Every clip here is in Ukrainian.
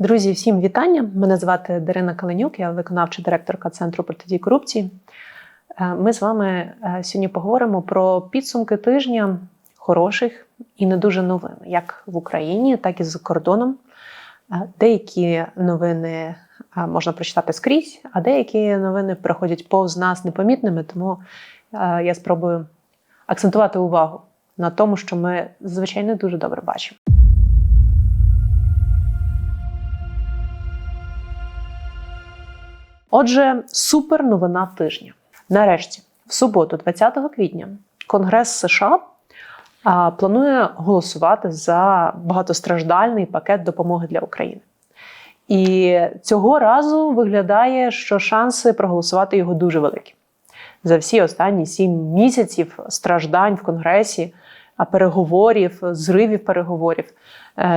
Друзі, всім вітання. Мене звати Дарина Каленюк, я виконавча директорка Центру протидії корупції. Е, Ми з вами е, сьогодні поговоримо про підсумки тижня хороших і не дуже новин, як в Україні, так і за кордоном. Е, Деякі новини можна прочитати скрізь, а деякі новини проходять повз нас непомітними, тому я спробую акцентувати увагу на тому, що ми звичайно дуже добре бачимо. Отже, супер новина тижня. Нарешті, в суботу, 20 квітня, Конгрес США планує голосувати за багатостраждальний пакет допомоги для України. І цього разу виглядає, що шанси проголосувати його дуже великі. За всі останні сім місяців страждань в Конгресі, переговорів, зривів переговорів,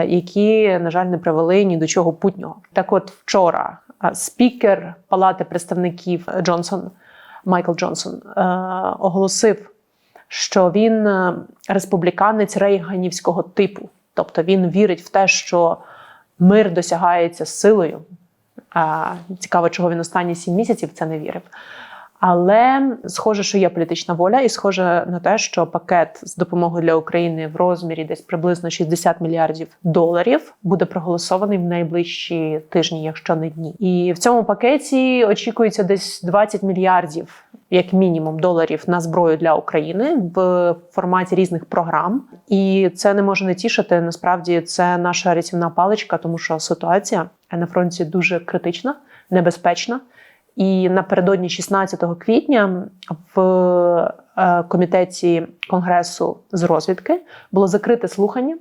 які, на жаль, не привели ні до чого путнього. Так, от вчора спікер Палати представників Джонсон Майкл Джонсон е, оголосив, що він е, республіканець рейганівського типу, тобто він вірить в те, що мир досягається силою. Цікаво, чого він останні сім місяців це не вірив. Але схоже, що є політична воля, і схоже на те, що пакет з допомогою для України в розмірі десь приблизно 60 мільярдів доларів буде проголосований в найближчі тижні, якщо не дні. І в цьому пакеті очікується десь 20 мільярдів, як мінімум, доларів на зброю для України в форматі різних програм. І це не може не тішити. Насправді це наша рятівна паличка, тому що ситуація на фронті дуже критична, небезпечна. І напередодні 16 квітня в е, комітеті конгресу з розвідки було закрите слухання,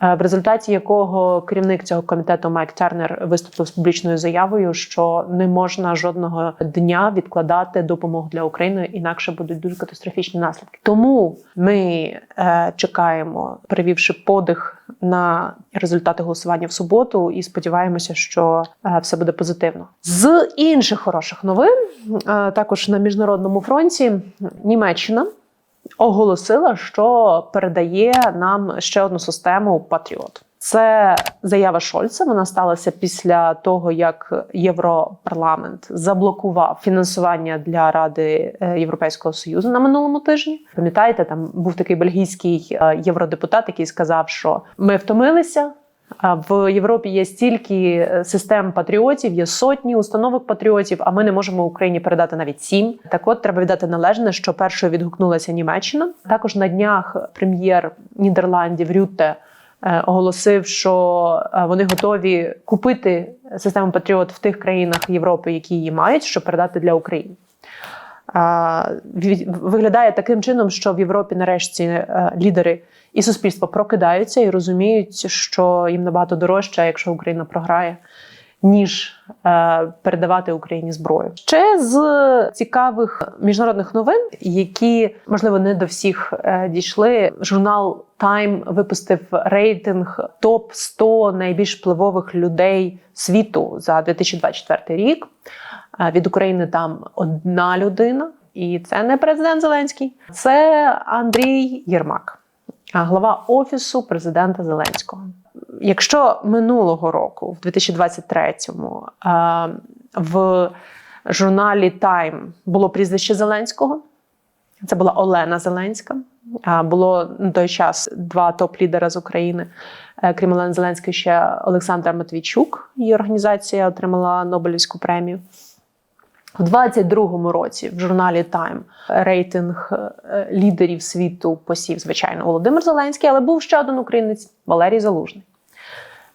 в результаті якого керівник цього комітету Майк Тернер виступив з публічною заявою, що не можна жодного дня відкладати допомогу для України, інакше будуть дуже катастрофічні наслідки. Тому ми е, чекаємо, перевівши подих на результати голосування в суботу, і сподіваємося, що е, все буде позитивно. З інших хороших новин, е, також на міжнародному фронті, Німеччина оголосила, що передає нам ще одну систему Патріот. Це заява Шольца. Вона сталася після того, як Європарламент заблокував фінансування для Ради е, Європейського союзу на минулому тижні. Пам'ятаєте, там був такий бельгійський е, євродепутат, який сказав, що ми втомилися. В Європі є стільки е, систем патріотів, є сотні установок патріотів, а ми не можемо Україні передати навіть сім. Так от треба віддати належне, що першою відгукнулася Німеччина. Також на днях прем'єр Нідерландів Рютте е, оголосив, що е, вони готові купити систему Патріот в тих країнах Європи, які її мають, щоб передати для України. Виглядає таким чином, що в Європі нарешті е, лідери і суспільство прокидаються і розуміють, що їм набагато дорожче, якщо Україна програє, ніж е, передавати Україні зброю. Ще з цікавих міжнародних новин, які можливо не до всіх е, дійшли. Журнал Time випустив рейтинг топ 100 найбільш впливових людей світу за 2024 рік. Е, Від України там одна людина, і це не президент Зеленський, це Андрій Єрмак, глава офісу президента Зеленського. Якщо минулого року, в 2023-му, е, в журналі Time було прізвище Зеленського, це була Олена Зеленська. Було на той час два топ-лідера з України. Е, Крім Олени Зеленської, ще Олександр Матвійчук. Її організація отримала Нобелівську премію. У 22-му році в журналі Time рейтинг е, лідерів світу посів, звичайно, Володимир Зеленський, але був ще один українець Валерій Залужний.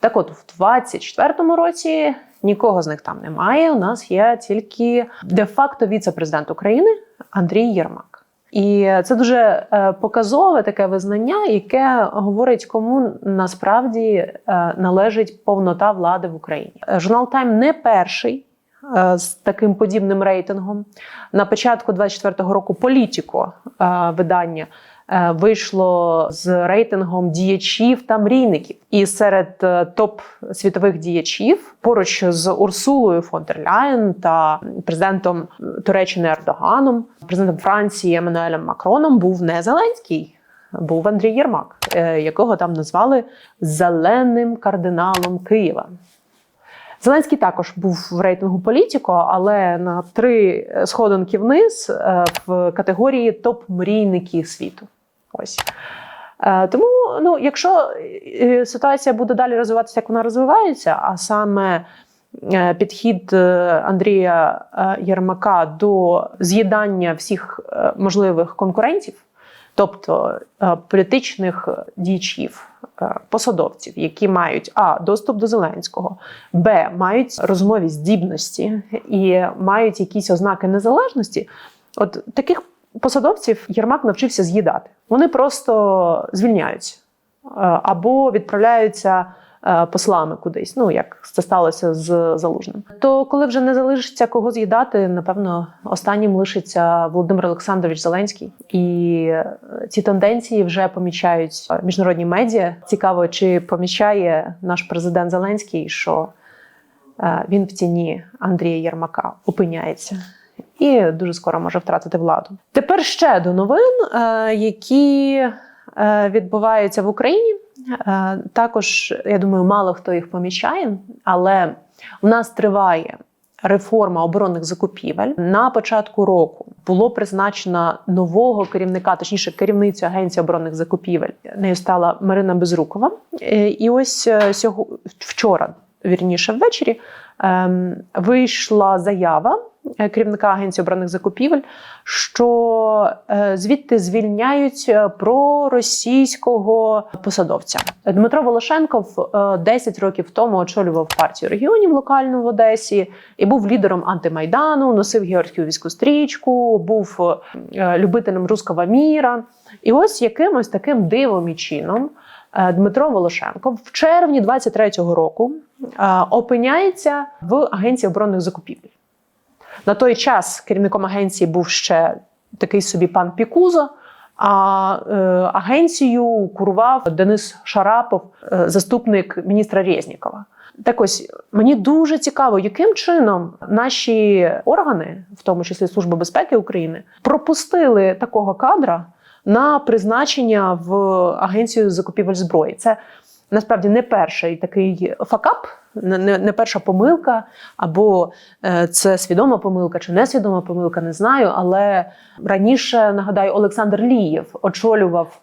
Так от, в 24-му році нікого з них там немає. У нас є тільки де-факто віце-президент України Андрій Єрмак. І це дуже е, показове таке визнання, яке говорить, кому насправді е, належить повнота влади в Україні. Журнал Time не перший е, з таким подібним рейтингом. На початку 24-го року політико е, видання вийшло з рейтингом діячів та мрійників. І серед е, топ світових діячів поруч з Урсулою фон дер Ляєн та президентом Туреччини Ердоганом, президентом Франції Еммануелем Макроном був не Зеленський. Був Андрій Єрмак, е, якого там назвали зеленим кардиналом Києва. Зеленський також був в рейтингу політико, але на три сходинки вниз е, в категорії топ-мрійники світу. Ось. Е, Тому, ну, якщо е, ситуація буде далі розвиватися, як вона розвивається, а саме е, підхід е, Андрія е, Єрмака до з'їдання всіх е, можливих конкурентів, тобто е, політичних діячів, е, посадовців, які мають а доступ до Зеленського, б мають розумові здібності і мають якісь ознаки незалежності. От таких посадовців Єрмак навчився з'їдати. Вони просто звільняються е, або відправляються е, послами кудись. Ну як це сталося з залужним. То коли вже не залишиться кого з'їдати, напевно, останнім лишиться Володимир Олександрович Зеленський, і е, ці тенденції вже помічають міжнародні медіа. Цікаво, чи помічає наш президент Зеленський, що він в тіні Андрія Єрмака опиняється. І дуже скоро може втратити владу. Тепер ще до новин, е, які е, відбуваються в Україні. Е, Також я думаю, мало хто їх помічає, але у нас триває реформа оборонних закупівель. На початку року було призначено нового керівника, точніше, керівницю агенції оборонних закупівель. Нею стала Марина Безрукова. І ось е, сього вчора, вірніше ввечері, ем, вийшла заява е, керівника агенції оборонних закупівель, що е, звідти звільняють е, проросійського посадовця. Дмитро Волошенков е, 10 років тому очолював партію регіонів локальну в Одесі і був лідером антимайдану, носив георгіївську стрічку, був любителем руского міра. І ось якимось таким дивом і чином Дмитро Волошенко в червні 23-го року е, опиняється в агенції оборонних закупівель. На той час керівником агенції був ще такий собі пан Пікузо. А е, агенцію курував Денис Шарапов, е, заступник міністра Резнікова. Так ось мені дуже цікаво, яким чином наші органи, в тому числі Служба безпеки України, пропустили такого кадра на призначення в агенцію закупівель зброї. Це насправді не перший такий факап, не, не, перша помилка, або е, це свідома помилка чи несвідома помилка, не знаю. Але раніше нагадаю, Олександр Лієв очолював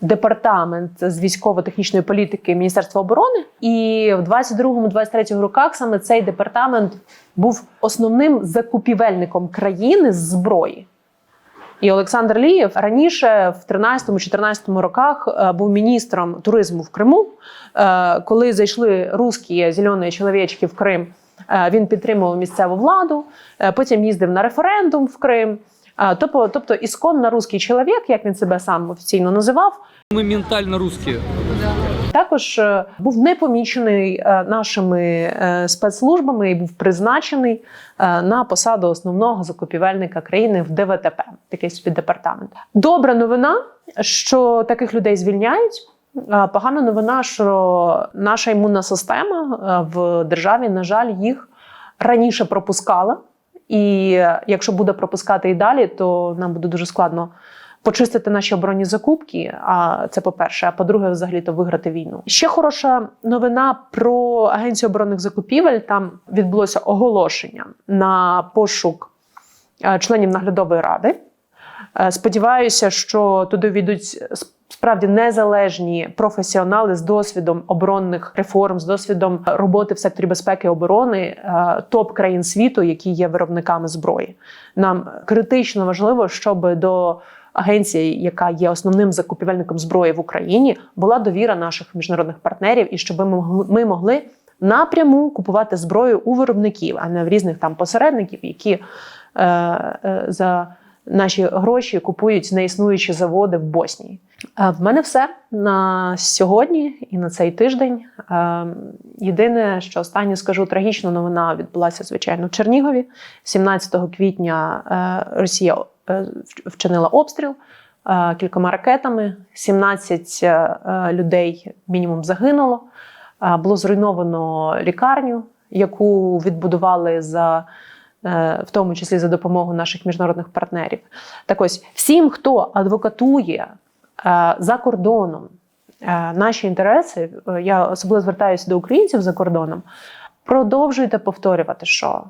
департамент з військово-технічної політики Міністерства оборони, і в 22-23 роках саме цей департамент був основним закупівельником країни з зброї. І Олександр Лієв раніше, в 13-14 роках, е, був міністром туризму в Криму. Е, Коли зайшли русські зелені чоловічки в Крим, е, він підтримував місцеву владу, потім їздив на референдум в Крим. Тобто, тобто ісконно русський чоловік, як він себе сам офіційно називав, Мы ментально русские. Також е, був непомічений е, нашими е, спецслужбами і був призначений на посаду основного закупівельника країни в ДВТП, такий собі департамент. Добра новина, що таких людей звільняють. Погана новина, що наша імунна система в державі, на жаль, їх раніше пропускала. І якщо буде пропускати і далі, то нам буде дуже складно почистити наші оборонні закупки. А це по-перше. А по-друге, взагалі то виграти війну. Ще хороша новина про агенцію оборонних закупівель. Там відбулося оголошення на пошук е, членів наглядової ради. Е, Сподіваюся, що туди війдуть справді незалежні професіонали з досвідом оборонних реформ, з досвідом роботи в секторі безпеки і оборони е, топ країн світу, які є виробниками зброї. Нам критично важливо, щоб до агенції, яка є основним закупівельником зброї в Україні, була довіра наших міжнародних партнерів, і щоб ми могли, напряму купувати зброю у виробників, а не в різних там посередників, які е, е, за наші гроші купують неіснуючі заводи в Боснії. Е, В мене все на сьогодні і на цей тиждень. Е, Єдине, що останнє скажу, трагічна новина відбулася, звичайно, в Чернігові. 17 квітня е, Росія вчинила обстріл е, кількома ракетами. 17 е, людей мінімум загинуло. Е, Було зруйновано лікарню, яку відбудували за е, в тому числі за допомогою наших міжнародних партнерів. Так ось всім, хто адвокатує е, за кордоном е, наші інтереси, е, я особливо звертаюся до українців за кордоном. продовжуйте повторювати, що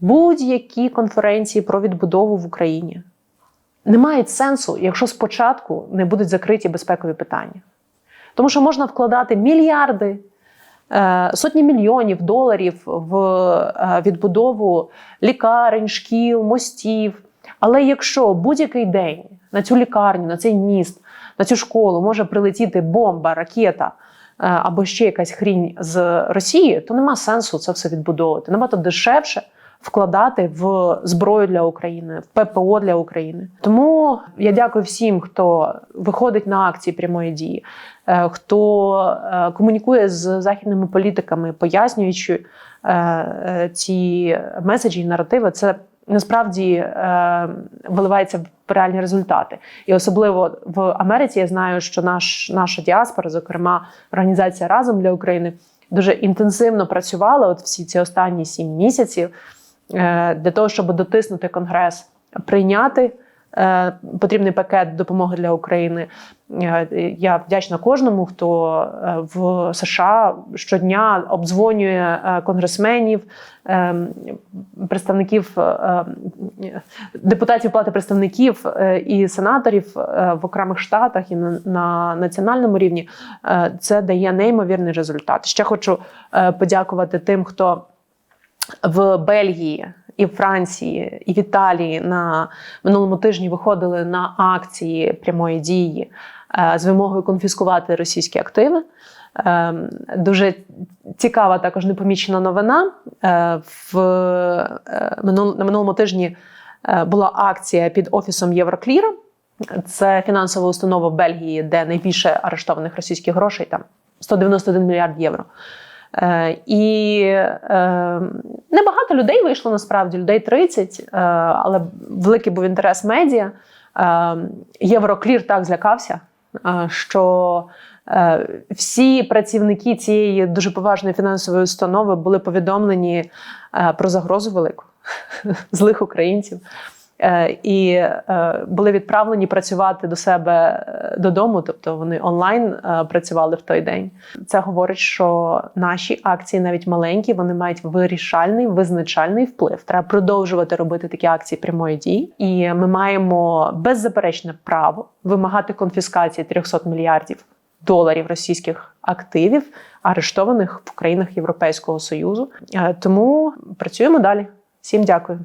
будь-які конференції про відбудову в Україні не мають сенсу, якщо спочатку не будуть закриті безпекові питання. Тому що можна вкладати мільярди, е, сотні мільйонів доларів в е, відбудову лікарень, шкіл, мостів. Але якщо будь-який день на цю лікарню, на цей міст, на цю школу може прилетіти бомба, ракета е, або ще якась хрінь з Росії, то нема сенсу це все відбудовувати. Набагато дешевше вкладати в зброю для України, в ППО для України. Тому я дякую всім, хто виходить на акції прямої дії, е, хто е, комунікує з західними політиками, пояснюючи е, ці меседжі і наративи. Це насправді виливається в реальні результати. І особливо в Америці я знаю, що наш, наша діаспора, зокрема організація Разом для України, дуже інтенсивно працювала от всі ці останні сім місяців для того, щоб дотиснути Конгрес, прийняти. е, Потрібний пакет допомоги для України. Е, Я вдячна кожному, хто е, в США щодня обдзвонює е, конгресменів, е, представників е, е, депутатів палати представників е, і сенаторів е, в окремих штатах і на, на національному рівні. Е, Це дає неймовірний результат. Ще хочу е, подякувати тим, хто в Бельгії. І в Франції, і в Італії на минулому тижні виходили на акції прямої дії е, з вимогою конфіскувати російські активи. Е, Дуже цікава також непомічена новина. Е, В е, на минулому тижні була акція під офісом Єврокліра. Це фінансова установа в Бельгії, де найбільше арештованих російських грошей там 191 мільярд євро. Е, і е, небагато людей вийшло насправді, людей 30, е, але великий був інтерес медіа. Євроклір так злякався, що всі працівники цієї дуже поважної фінансової установи були повідомлені про загрозу велику злих українців. Е, І е, були відправлені працювати до себе е, додому, тобто вони онлайн працювали в той день. Це говорить, що наші акції, навіть маленькі, вони мають вирішальний визначальний вплив. Треба продовжувати робити такі акції прямої дії, і ми маємо беззаперечне право вимагати конфіскації 300 мільярдів доларів російських активів, арештованих в країнах Європейського союзу. Тому працюємо далі. Всім дякую.